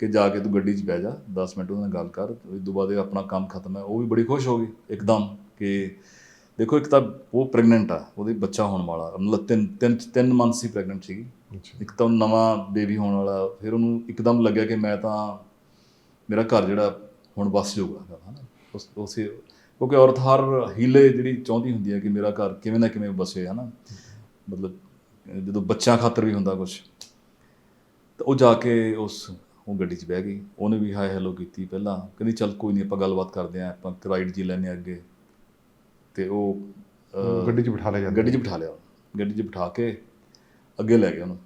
ਕਿ ਜਾ ਕੇ ਤੂੰ ਗੱਡੀ 'ਚ ਬਹਿ ਜਾ 10 ਮਿੰਟ ਉਹਦੇ ਨਾਲ ਗੱਲ ਕਰ ਉਸ ਤੋਂ ਬਾਅਦ ਇਹ ਆਪਣਾ ਕੰਮ ਖਤਮ ਹੈ। ਉਹ ਵੀ ਬੜੀ ਖੁਸ਼ ਹੋ ਗਈ ਇੱਕਦਮ ਕਿ ਦੇਖੋ ਇੱਕ ਤਾਂ ਉਹ ਪ੍ਰੈਗਨੈਂਟ ਆ ਉਹਦੇ ਬੱਚਾ ਹੋਣ ਵਾਲਾ ਮਤਲਬ ਤਿੰਨ ਤਿੰਨ ਤਿੰਨ ਮੰਥ ਸੀ ਪ੍ਰੈਗਨੈਂਟ ਸੀਗੀ। ਇੱਕ ਤਾਂ ਨਵਾਂ ਬੇਬੀ ਹੋਣ ਵਾਲਾ ਫਿਰ ਉਹਨੂੰ ਇੱਕਦਮ ਲੱਗਿਆ ਕਿ ਮੈਂ ਤਾਂ ਮੇਰਾ ਘਰ ਜਿਹੜਾ ਹੁਣ ਵਸ ਜਾਊਗਾ ਹਨਾ ਉਸ ਉਸੇ ਕਿਉਂਕਿ ਔਰਤ ਹਰ ਹੀਲੇ ਜਿਹੜੀ ਚਾਹੁੰਦੀ ਹੁੰਦੀ ਹੈ ਕਿ ਮੇਰਾ ਘਰ ਕਿਵੇਂ ਨਾ ਕਿਵੇਂ ਵਸੇ ਹਨਾ ਮਤਲਬ ਜਦੋਂ ਬੱਚਾ ਖਾਤਰ ਵੀ ਹੁੰਦਾ ਕੁਝ ਤਾਂ ਉਹ ਜਾ ਕੇ ਉਸ ਉਹ ਗੱਡੀ 'ਚ ਬਹਿ ਗਈ। ਉਹਨੇ ਵੀ ਹਾਈ ਹੈਲੋ ਕੀਤੀ ਪਹਿਲਾਂ। ਕਹਿੰਦੀ ਚੱਲ ਕੋਈ ਨਹੀਂ ਆਪਾਂ ਗੱਲਬਾਤ ਕਰਦੇ ਆਂ ਆਪਾਂ ਰਾਈਡ ਜੀ ਲੈਣੇ ਅੱਗੇ। ਤੇ ਉਹ ਅਹ, ਗੱਡੀ 'ਚ ਬਿਠਾ ਲਿਆ ਜਾਂਦਾ। ਗੱਡੀ 'ਚ ਬਿਠਾ ਲਿਆ ਉਹਨੂੰ। ਗੱਡੀ 'ਚ ਬਿਠਾ ਕੇ ਅੱਗੇ ਲੈ ਗਿਆ ਉਹਨੂੰ।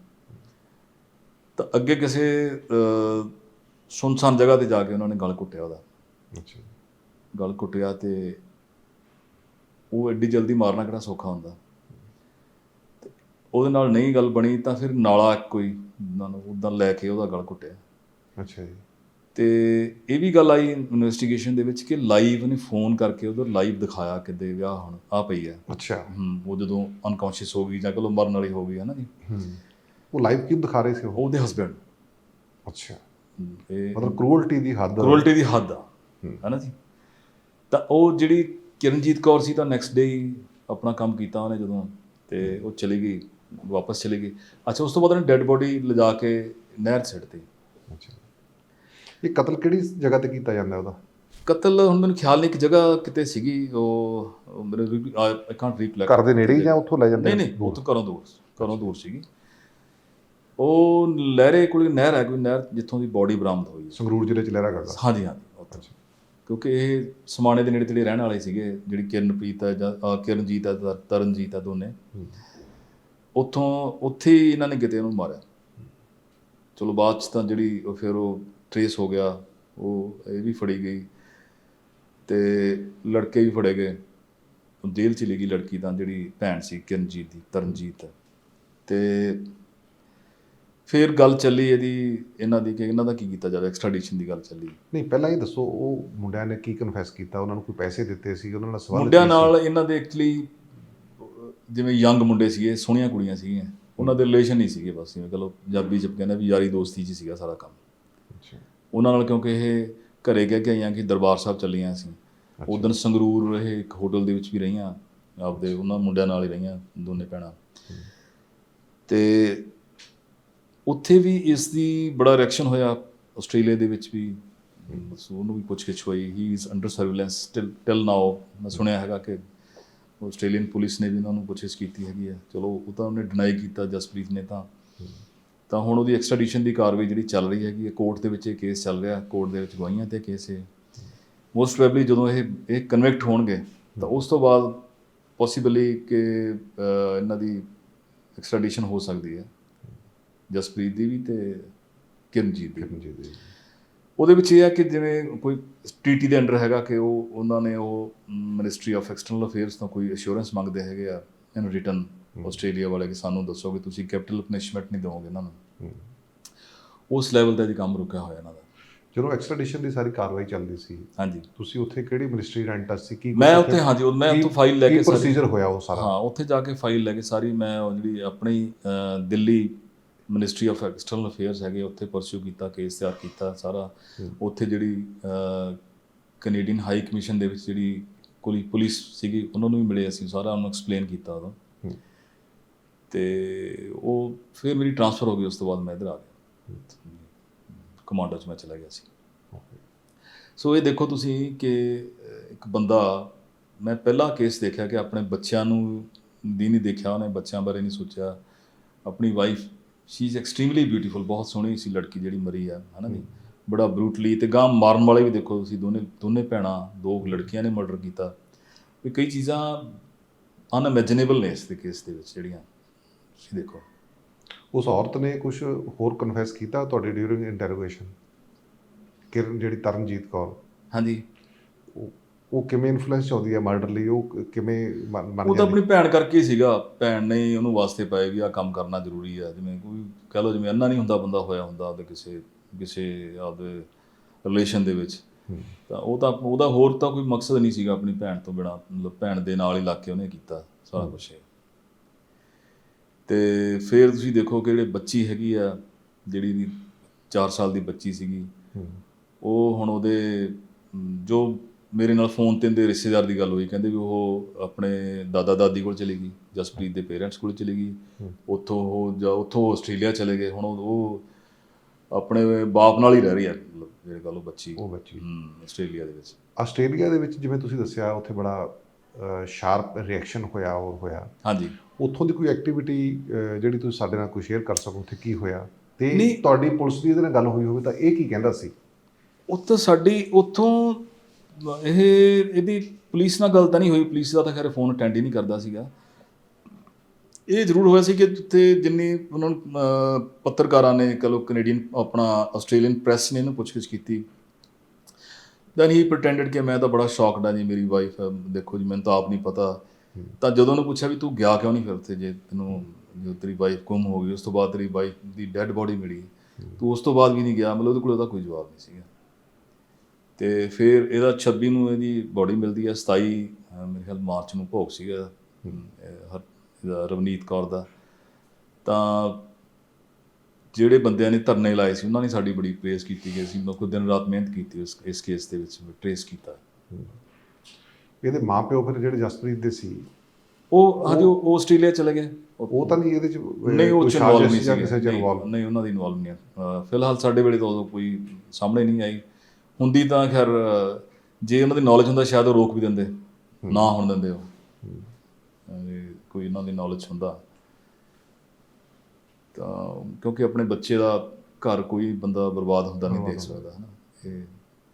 ਤਾਂ ਅੱਗੇ ਕਿਸੇ ਅਹ, ਸੁਨਸਾਨ ਜਗ੍ਹਾ ਤੇ ਜਾ ਕੇ ਉਹਨਾਂ ਨੇ ਗਲ ਘੁੱਟਿਆ ਉਹਦਾ। ਅੱਛਾ। ਗਲ ਘੁੱਟਿਆ ਤੇ ਉਹ ਐਡੀ ਜਲਦੀ ਮਾਰਨਾ ਕਿਹੜਾ ਸੌਖਾ ਹੁੰਦਾ। ਤੇ ਉਹਦੇ ਨਾਲ ਨਹੀਂ ਗੱਲ ਬਣੀ ਤਾਂ ਫਿਰ ਨਾਲਾ ਕੋਈ ਉਦਾਂ ਲੈ ਕੇ ਉਹਦਾ ਗਲ ਘੁੱਟਿਆ। ਅੱਛਾ ਜੀ। ਤੇ ਇਹ ਵੀ ਗੱਲ ਆਈ ਇਨਵੈਸਟੀਗੇਸ਼ਨ ਦੇ ਵਿੱਚ ਕਿ ਲਾਈਵ ਉਹਨੇ ਫੋਨ ਕਰਕੇ ਉਹਦਾ ਲਾਈਵ ਦਿਖਾਇਆ ਕਿਤੇ ਵਿਆਹ ਹੁਣ ਆ ਪਈ ਹੈ। ਅੱਛਾ। ਉਹ ਜਦੋਂ ਅਨਕੌਂਸ਼ੀਅਸ ਹੋ ਗਈ ਜਾਂ ਕਹਲੋ ਮਰਨ ਵਾਲੀ ਹੋ ਗਈ ਹੈ ਨਾ ਜੀ। ਹੂੰ। ਉਹ ਲਾਈਵ ਕਿਉਂ ਦਿਖਾ ਰਹੇ ਸੀ ਉਹ? ਉਹਦੇ ਹਸਬੰਡ ਅੱਛਾ। ਇਹ ਮਤਲਬ ਕਰੂਅਲਟੀ ਦੀ ਹੱਦ ਕਰੋਲਟੀ ਦੀ ਹੱਦ ਆ ਹੂੰ। ਨਾ ਜੀ। ਤਾਂ ਉਹ ਜਿਹੜੀ ਕਿਰਨਜੀਤ ਕੌਰ ਸੀ ਤਾਂ ਨੈਕਸਟ ਡੇ ਹੀ ਆਪਣਾ ਕੰਮ ਕੀਤਾ ਉਹਨੇ ਜਦੋਂ ਤੇ ਉਹ ਚਲੀ ਗਈ ਵਾਪਸ ਚਲੀ ਗਈ। ਅੱਛਾ ਉਸ ਤੋਂ ਬਾਅਦ ਉਹਨੇ ਡੈੱਡ ਬੋਡੀ ਲਿਜਾ ਕੇ ਨਹਿਰ ਛੱਡਤੀ ਇਹ ਕਤਲ ਕਿਹੜੀ ਜਗ੍ਹਾ ਤੇ ਕੀਤਾ ਜਾਂਦਾ ਉਹਦਾ? ਕਤਲ ਹੁਣ ਮੈਨੂੰ ਖਿਆਲ ਨਹੀਂ ਕਿ ਜਗ੍ਹਾ ਕਿਤੇ ਸੀਗੀ ਉਹ ਮੇਰੇ ਆਈ ਕਾਂਟ ਰੀਕਲੈਕਟ ਘਰ ਦੇ ਨੇੜੇ ਜਾਂ ਉੱਥੋਂ ਲੈ ਜਾਂਦੇ ਨਹੀਂ ਨਹੀਂ ਤੋਂ ਘਰੋਂ ਦੂਰ ਘਰੋਂ ਦੂਰ ਸੀਗੀ। ਉਹ ਲਹਿਰੇ ਕੋਲ ਨਹਿਰ ਹੈ ਕੋਈ ਨਹਿਰ ਜਿੱਥੋਂ ਦੀ ਬੋਡੀ ਬਰਾਮਦ ਹੋਈ। ਸੰਗਰੂਰ ਜ਼ਿਲ੍ਹੇ ਚ ਲਹਿਰਾ ਗਾਗਾ ਹਾਂਜੀ ਹਾਂਜੀ ਉੱਥੇ। ਕਿਉਂਕਿ ਇਹ ਸਮਾਣੇ ਦੇ ਨੇੜੇ ਤੇੜੇ ਰਹਿਣ ਵਾਲੇ ਸੀਗੇ ਜਿਹੜੀ ਕਿਰਨਪ੍ਰੀਤ ਹੈ ਜਾਂ ਕਿਰਨਜੀਤ ਹੈ ਤਰਨਜੀਤ ਹੈ ਦੋਨੇ। ਉੱਥੋਂ ਉੱਥੇ ਹੀ ਇਹਨਾਂ ਨੇ ਕਿਤੇ ਉਹਨੂੰ ਮਾਰਿਆ। ਚਲੋ ਬਾਅਦ ਚ ਤਾਂ ਜਿਹੜੀ ਫਿਰ ਉਹ ਟਰੇਸ ਹੋ ਗਿਆ ਉਹ ਇਹ ਵੀ ਫੜੀ ਗਈ ਤੇ ਲੜਕੇ ਵੀ ਫੜੇ ਗਏ। ਉਹ ਜੇਲ੍ਹ ਚਲੀ ਗਈ ਲੜਕੀ ਤਾਂ ਜਿਹੜੀ ਭੈਣ ਸੀ ਕਿਰਨਜੀਤ ਦੀ ਤਰਨਜੀਤ। ਤੇ ਫਿਰ ਗੱਲ ਚੱਲੀ ਇਹਦੀ ਇਹਨਾਂ ਦੀ ਕਿ ਇਹਨਾਂ ਦਾ ਕੀ ਕੀਤਾ ਜਾਵੇ ਐਕਸਟ੍ਰੈਡੀਸ਼ਨ ਦੀ ਗੱਲ ਚੱਲੀ। ਨਹੀਂ ਪਹਿਲਾਂ ਇਹ ਦੱਸੋ ਉਹ ਮੁੰਡਿਆਂ ਨੇ ਕੀ ਕਨਫੈਸ ਕੀਤਾ? ਉਹਨਾਂ ਨੂੰ ਕੋਈ ਪੈਸੇ ਦਿੱਤੇ ਸੀ? ਉਹਨਾਂ ਨਾਲ ਸਵਾਲ ਮੁੰਡਿਆਂ ਨਾਲ ਇਹਨਾਂ ਦੇ ਐਕਚੁਅਲੀ ਜਿਵੇਂ ਯੰਗ ਮੁੰਡੇ ਸੀਗੇ ਸੋਹਣੀਆਂ ਕੁੜੀਆਂ ਸੀਗੀਆਂ। ਉਹਨਾਂ ਦੇ ਰਿਲੇਸ਼ਨ ਨਹੀਂ ਸੀਗੇ ਬਸ ਜਿਵੇਂ ਕਹ ਲਓ ਪੰਜਾਬੀ ਚ ਕਹਿੰਦੇ ਵੀ ਯਾਰੀ ਦੋਸਤੀ ਚ ਸੀਗਾ ਸਾਰਾ ਕੰਮ। ਉਹਨਾਂ ਨਾਲ ਕਿਉਂਕਿ ਇਹ ਘਰੇ ਕਹਿ ਕੇ ਆਈਆਂ ਕਿ ਦਰਬਾਰ ਸਾਹਿਬ ਚੱਲੀਆਂ ਸੀ ਉਦੋਂ ਸੰਗਰੂਰ ਇਹ ਇੱਕ ਹੋਟਲ ਦੇ ਵਿੱਚ ਵੀ ਰਹੀਆਂ ਆਪਦੇ ਉਹਨਾਂ ਮੁੰਡਿਆਂ ਨਾਲ ਹੀ ਰਹੀਆਂ ਦੋਨੇ ਭੈਣਾਂ। ਤੇ ਉੱਥੇ ਵੀ ਇਸ ਦੀ ਬੜਾ ਰਿਐਕਸ਼ਨ ਹੋਇਆ ਆਸਟ੍ਰੇਲੀਆ ਦੇ ਵਿੱਚ ਵੀ। ਬਸ ਉਹਨੂੰ ਵੀ ਪੁੱਛ ਗਿੱਛ ਹੋਈ ਹੀ is under surveillance till till now ਮੈਂ ਸੁਣਿਆ ਹੈਗਾ ਕਿ ਆਸਟ੍ਰੇਲੀਅਨ ਪੁਲਿਸ ਨੇ ਵੀ ਉਹਨਾਂ ਨੂੰ ਪੁੱਛਿਸ਼ ਕੀਤੀ ਹੈਗੀ ਹੈ। ਚਲੋ ਉਹ ਤਾਂ ਉਹਨੇ ਡਿਨਾਈ ਕੀਤਾ ਜਸਪ੍ਰੀਤ ਨੇ ਤਾਂ। ਤਾਂ ਹੁਣ ਉਹਦੀ ਐਕਸਟ੍ਰੈਡੀਸ਼ਨ ਦੀ ਕਾਰਵਾਈ ਜਿਹੜੀ ਚੱਲ ਰਹੀ ਹੈਗੀ ਹੈ ਕੋਰਟ ਦੇ ਵਿੱਚ ਇਹ ਕੇਸ ਚੱਲ ਰਿਹਾ ਕੋਰਟ ਦੇ ਵਿੱਚ ਗਵਾਹੀਆਂ ਤੇ ਕੇਸ ਹੈ ਮੋਸਟ ਪ੍ਰੋਬੇਬਲੀ ਜਦੋਂ ਇਹ ਇਹ ਕਨਵਿਕਟ ਹੋਣਗੇ ਤਾਂ ਉਸ ਤੋਂ ਬਾਅਦ ਪੋਸੀਬਲੀ ਕਿ ਇਹਨਾਂ ਦੀ ਐਕਸਟ੍ਰੈਡੀਸ਼ਨ ਹੋ ਸਕਦੀ ਹੈ। ਜਸਪ੍ਰੀਤ ਦੀ ਵੀ ਤੇ ਕਿਰਨਜੀਤ ਦੀ ਵੀ। ਉਹਦੇ ਵਿੱਚ ਇਹ ਹੈ ਕਿ ਜਿਵੇਂ ਕੋਈ ਟੀਟੀ ਦੇ ਅੰਡਰ ਹੈਗਾ ਕਿ ਉਹ ਉਹਨਾਂ ਨੇ ਉਹ ਮਿਨਿਸਟਰੀ ਆਫ ਐਕਸਟਰਨਲ ਅਫੇਅਰਸ ਤੋਂ ਕੋਈ ਅਸ਼ੋਰੈਂਸ ਮੰਗਦੇ ਹੈਗੇ ਆ ਇਨ ਰਿਟਰਨ ਆਸਟ੍ਰੇਲੀਆ ਵਾਲੇ ਕਿ ਸਾਨੂੰ ਦੱਸੋ ਕਿ ਤੁਸੀਂ ਕੈਪੀਟਲ ਪਨਿਸ਼ਮੈਂਟ ਨਹੀਂ ਦਿਓਗੇ ਇਹਨਾਂ ਨੂੰ। ਉਸ ਲੈਵਲ ਤੇ ਜੀ ਕੰਮ ਰੁਕਿਆ ਹੋਇਆ ਇਹਨਾਂ ਦਾ। ਜਦੋਂ ਐਕਸਟ੍ਰੈਡੀਸ਼ਨ ਦੀ ਸਾਰੀ ਕਾਰਵਾਈ ਚੱਲਦੀ ਸੀ ਹਾਂਜੀ। ਤੁਸੀਂ ਉੱਥੇ ਕਿਹੜੀ ਮਿਨਿਸਟਰੀ ਰੈਂਟ ਸੀ ਕੀ ਮੈਂ ਉੱਥੇ ਹਾਂਜੀ ਮੈਂ ਉੱਥੋਂ ਫਾਈਲ ਲੈ ਕੇ ਸਾਰੀ ਪ੍ਰੋਸੀਜਰ ਹੋਇਆ ਉਹ ਸਾਰਾ? ਹਾਂ ਉੱਥੇ ਜਾ ਕੇ ਫਾਈਲ ਲੈ ਕੇ ਸਾਰੀ ਮੈਂ ਜਿਹੜੀ ਆਪਣੀ Delhi ministry of external affairs ਹੈਗੇ ਉੱਥੇ ਪਰਸਿਊ ਕੀਤਾ ਕੇਸ ਤਿਆਰ ਕੀਤਾ ਸਾਰਾ। ਉੱਥੇ ਜਿਹੜੀ ਕੈਨੇਡੀਅਨ ਹਾਈ ਕਮਿਸ਼ਨ ਦੇ ਵਿੱਚ ਜਿਹੜੀ ਕੁਲੀ ਪੁਲਿਸ ਸੀਗੀ ਉਹਨਾਂ ਨੂੰ ਵੀ ਮਿਲੇ ਅਸੀਂ ਸਾਰਾ ਉਹਨੂੰ ਐਕਸਪਲੇਨ ਕੀਤਾ ਹੂੰ। ਤੇ ਉਹ ਫਿਰ ਮੇਰੀ ਟ੍ਰਾਂਸਫਰ ਹੋ ਗਈ ਉਸ ਤੋਂ ਬਾਅਦ ਮੈਂ ਇੱਧਰ ਆ ਗਿਆ। ਕਮਾਂਡੋ 'ਚ ਮੈਂ ਚਲਾ ਗਿਆ ਸੀ। ਸੋ ਇਹ ਦੇਖੋ ਤੁਸੀਂ ਕਿ ਇੱਕ ਬੰਦਾ ਮੈਂ ਪਹਿਲਾ ਕੇਸ ਦੇਖਿਆ ਕਿ ਆਪਣੇ ਬੱਚਿਆਂ ਨੂੰ ਦੀ ਨਹੀਂ ਦੇਖਿਆ ਉਹਨੇ ਬੱਚਿਆਂ ਬਾਰੇ ਨਹੀਂ ਸੋਚਿਆ। ਆਪਣੀ wife she is extremely beautiful ਬਹੁਤ ਸੋਹਣੀ ਸੀ ਲੜਕੀ ਜਿਹੜੀ ਮਰੀ ਆ ਹਨਾ ਜੀ? ਬੜਾ ਬਰੂਟਲੀ ਤੇ ਗਾਂ ਮਾਰਨ ਵਾਲੇ ਵੀ ਦੇਖੋ ਤੁਸੀਂ ਦੋਨੇ ਦੋਨੇ ਭੈਣਾਂ ਦੋ ਲੜਕੀਆਂ ਨੇ ਮਰਡਰ ਕੀਤਾ। ਵੀ ਕਈ ਚੀਜ਼ਾਂ ਅਨਇਮੇਜਿਨੇਬਲ ਨੇ ਇਸ ਦੇ ਕੇਸ ਦੇ ਵਿੱਚ ਜਿਹੜੀਆਂ। ਤੁਸੀਂ ਦੇਖੋ। ਉਸ ਔਰਤ ਨੇ ਕੁਝ ਹੋਰ ਕਨਫੈਸ ਕੀਤਾ ਤੁਹਾਡੇ ਡਿਊਰਿੰਗ ਇੰਟਰੋਗੇਸ਼ਨ ਕਿਰਨ ਜਿਹੜੀ ਤਰਨਜੀਤ ਕੌਰ। ਹਾਂਜੀ। ਉਹ- ਕਿਵੇਂ ਇਨਫਲੂਐਂਸ ਚਾਹੁੰਦੀ ਹੈ ਮਰਡਰ ਲਈ? ਉਹ ਕਿਵੇਂ ਮੰਨ ਉਹ ਤਾਂ ਆਪਣੀ ਭੈਣ ਕਰਕੇ ਹੀ ਸੀਗਾ। ਭੈਣ ਨੇ ਉਹਨੂੰ ਵਾਸਤੇ ਪਾਏ ਵੀ ਆ ਕੰਮ ਕਰਨਾ ਜ਼ਰੂਰੀ ਆ ਜਿਵੇਂ ਕੋਈ ਕਹ ਲਓ ਜਿਵੇਂ ਅੰਨਾ ਨਹੀਂ ਹੁੰਦਾ ਬੰਦਾ ਹੋਇਆ ਹੁੰਦਾ ਆਪਦੇ ਕਿਸੇ ਕਿਸੇ ਆਪਦੇ ਰਿਲੇਸ਼ਨ ਦੇ ਵਿੱਚ। ਤਾਂ ਉਹ ਤਾਂ ਉਹਦਾ ਹੋਰ ਤਾਂ ਕੋਈ ਮਕਸਦ ਨਹੀਂ ਸੀਗਾ ਆਪਣੀ ਭੈਣ ਤੋਂ ਬਿਨਾ। ਮਤਲਬ ਭੈਣ ਦੇ ਨਾਲ ਹੀ ਲੱਗ ਕੇ ਉਹਨੇ ਕੀਤਾ ਸਾਰਾ ਕੁਝ ਤੇ ਫਿਰ ਤੁਸੀਂ ਦੇਖੋ ਕਿ ਜਿਹੜੇ ਬੱਚੀ ਹੈਗੀ ਆ ਜਿਹੜੀ ਦੀ 4 ਸਾਲ ਦੀ ਬੱਚੀ ਸੀਗੀ। ਉਹ ਹੁਣ ਉਹਦੇ ਜੋ ਮੇਰੇ ਨਾਲ ਫੋਨ ਤੇ ਦੇ ਰਿਸ਼ਤੇਦਾਰ ਦੀ ਗੱਲ ਹੋਈ ਕਹਿੰਦੇ ਵੀ ਉਹ ਆਪਣੇ ਦਾਦਾ ਦਾਦੀ ਕੋਲ ਚਲੀ ਗਈ ਜਸਪ੍ਰੀਤ ਦੇ ਪੇਰੈਂਟਸ ਕੋਲ ਚਲੀ ਗਈ। ਉੱਥੋਂ ਉਹ ਜਾਂ ਉੱਥੋਂ ਆਸਟ੍ਰੇਲੀਆ ਚਲੇ ਗਏ। ਹੁਣ ਉਹ ਆਪਣੇ ਬਾਪ ਨਾਲ ਹੀ ਰਹਿ ਰਹੀ ਹੈ ਮੇਰੇ ਗੱਲ ਉਹ ਬੱਚੀ। ਉਹ ਬੱਚੀ। ਆਸਟ੍ਰੇਲੀਆ ਦੇ ਵਿੱਚ। ਆਸਟ੍ਰੇਲੀਆ ਦੇ ਵਿੱਚ ਜਿਵੇਂ ਤੁਸੀਂ ਦੱਸਿਆ ਉੱਥੇ ਬੜਾ ਸ਼ਾਰਪ ਰਿਐਕਸ਼ਨ ਹੋਇਆ ਔਰ ਹੋਇਆ। ਹਾਂਜੀ। ਉੱਥੋਂ ਦੀ ਕੋਈ ਐਕਟੀਵਿਟੀ ਜਿਹੜੀ ਤੁਸੀਂ ਸਾਡੇ ਨਾਲ ਕੋਈ ਸ਼ੇਅਰ ਕਰ ਸਕੋ ਉੱਥੇ ਕੀ ਹੋਇਆ? ਤੇ। ਤੁਹਾਡੀ ਪੁਲਿਸ ਦੀ ਇਹਦੇ ਨਾਲ ਗੱਲ ਹੋਈ ਹੋਵੇ ਤਾਂ ਇਹ ਕੀ ਕਹਿੰਦਾ ਸੀ? ਉੱਥੇ ਸਾਡੀ ਉੱਥੋਂ ਇਹ ਇਹਦੀ ਪੁਲਿਸ ਨਾਲ ਗੱਲ ਤਾਂ ਨਹੀਂ ਹੋਈ। ਪੁਲਿਸ ਦਾ ਤਾਂ ਖੈਰ ਫੋਨ ਅਟੈਂਡ ਹੀ ਨਹੀਂ ਕਰਦਾ ਸੀਗਾ। ਇਹ ਜ਼ਰੂਰ ਹੋਇਆ ਸੀ ਕਿ ਜਿੱਥੇ ਜਿੰਨੀ ਉਹਨਾਂ ਨੂੰ ਪੱਤਰਕਾਰਾਂ ਨੇ ਕਹ ਲਓ ਕੈਨੇਡੀਅਨ ਆਪਣਾ ਆਸਟ੍ਰੇਲੀਅਨ ਪ੍ਰੈਸ ਨੇ ਇਹਨੂੰ ਪੁੱਛਗਿੱਛ ਕੀਤੀ। ਦੈਨ ਹੀ ਪ੍ਰਟੈਂਡਡ ਕਿ ਮੈਂ ਤਾਂ ਬੜਾ ਸ਼ੌਕਡ ਆ ਜੀ ਮੇਰੀ ਵਾਈਫ ਦੇਖੋ ਜੀ ਮੈਨੂੰ ਤਾਂ ਆਪ ਨਹੀਂ ਪਤਾ। ਤਾਂ ਜਦੋਂ ਉਹਨੂੰ ਪੁੱਛਿਆ ਵੀ ਤੂੰ ਗਿਆ ਕਿਉਂ ਨਹੀਂ ਫਿਰ ਉੱਥੇ ਜੇ ਤੈਨੂੰ ਜੋ ਤੇਰੀ ਵਾਈਫ ਗੁੰਮ ਹੋ ਗਈ ਉਸ ਤੋਂ ਬਾਅਦ ਤੇਰੀ ਵਾਈਫ ਦੀ ਡੈੱਡ ਬੋਡੀ ਮਿਲੀ ਤੂੰ ਉਸ ਤੋਂ ਬਾਅਦ ਵੀ ਨਹੀਂ ਗਿਆ ਮਤਲਬ ਉਹਦੇ ਕੋਲ ਉਹਦਾ ਕੋਈ ਜਵਾਬ ਨਹੀਂ ਸੀਗਾ। ਤੇ ਫਿਰ ਇਹਦਾ 26 ਨੂੰ ਇਹਦੀ ਬੋਡੀ ਮਿਲਦੀ ਹੈ 27 ਅਹ ਮੇਰੇ ਖਿਆਲ ਮਾਰਚ ਨੂੰ ਭੋਗ ਸੀਗਾ ਰਵਨੀਤ ਕੌਰ ਦਾ। ਤਾਂ ਜਿਹੜੇ ਬੰਦਿਆਂ ਨੇ ਧਰਨੇ ਲਾਏ ਸੀ ਉਹਨਾਂ ਨੇ ਸਾਡੀ ਬੜੀ ਪ੍ਰੇਸ ਕੀਤੀ ਗਈ ਸੀ ਮੈਂ ਖੁਦ ਦਿਨ ਰਾਤ ਮਿਹਨਤ ਕੀਤੀ ਇਸ ਇਸ ਕੇਸ ਦੇ ਵਿੱਚ ਟ੍ਰੇਸ ਕੀਤਾ। ਇਹਦੇ ਮਾਪਿਓ ਫਿਰ ਜਿਹੜੇ ਜਸਪ੍ਰੀਤ ਦੇ ਸੀ ਉਹ ਹਾਂਜੀ ਉਹ ਆਸਟ੍ਰੇਲੀਆ ਚਲੇ ਗਏ। ਉਹ ਤਾਂ ਨਹੀਂ ਇਹਦੇ ਚ ਨਹੀਂ ਉਹ ਚ ਇਨਵੋਲਵ ਨਹੀਂ ਸੀ ਕਿਸੇ ਚ ਇਨਵੋਲਵ ਨਹੀਂ ਉਹਨਾਂ ਦੀ ਇਨਵੋਲਵ ਨਹੀਂ ਫਿਲਹਾਲ ਸਾਡੇ ਵੇਲੇ ਤਾਂ ਕੋਈ ਸਾਹਮਣੇ ਨਹੀਂ ਆਈ। ਹੁੰਦੀ ਤਾਂ ਖੈਰ ਜੇ ਉਹਨਾਂ ਦੀ ਨੌਲੇਜ ਹੁੰਦਾ ਸ਼ਾਇਦ ਉਹ ਰੋਕ ਵੀ ਦਿੰਦੇ। ਨਾ ਹੋਣ ਦਿੰਦੇ ਉਹ। ਕੋਈ ਇਹਨਾਂ ਦੀ ਨੌਲੇਜ ਹੁੰਦਾ। ਤਾਂ ਕਿਉਂਕਿ ਆਪਣੇ ਬੱਚੇ ਦਾ ਘਰ ਕੋਈ ਬੰਦਾ ਬਰਬਾਦ ਹੁੰਦਾ ਨਹੀਂ ਦੇਖ ਸਕਦਾ ਹੈ ਨਾ ਇਹ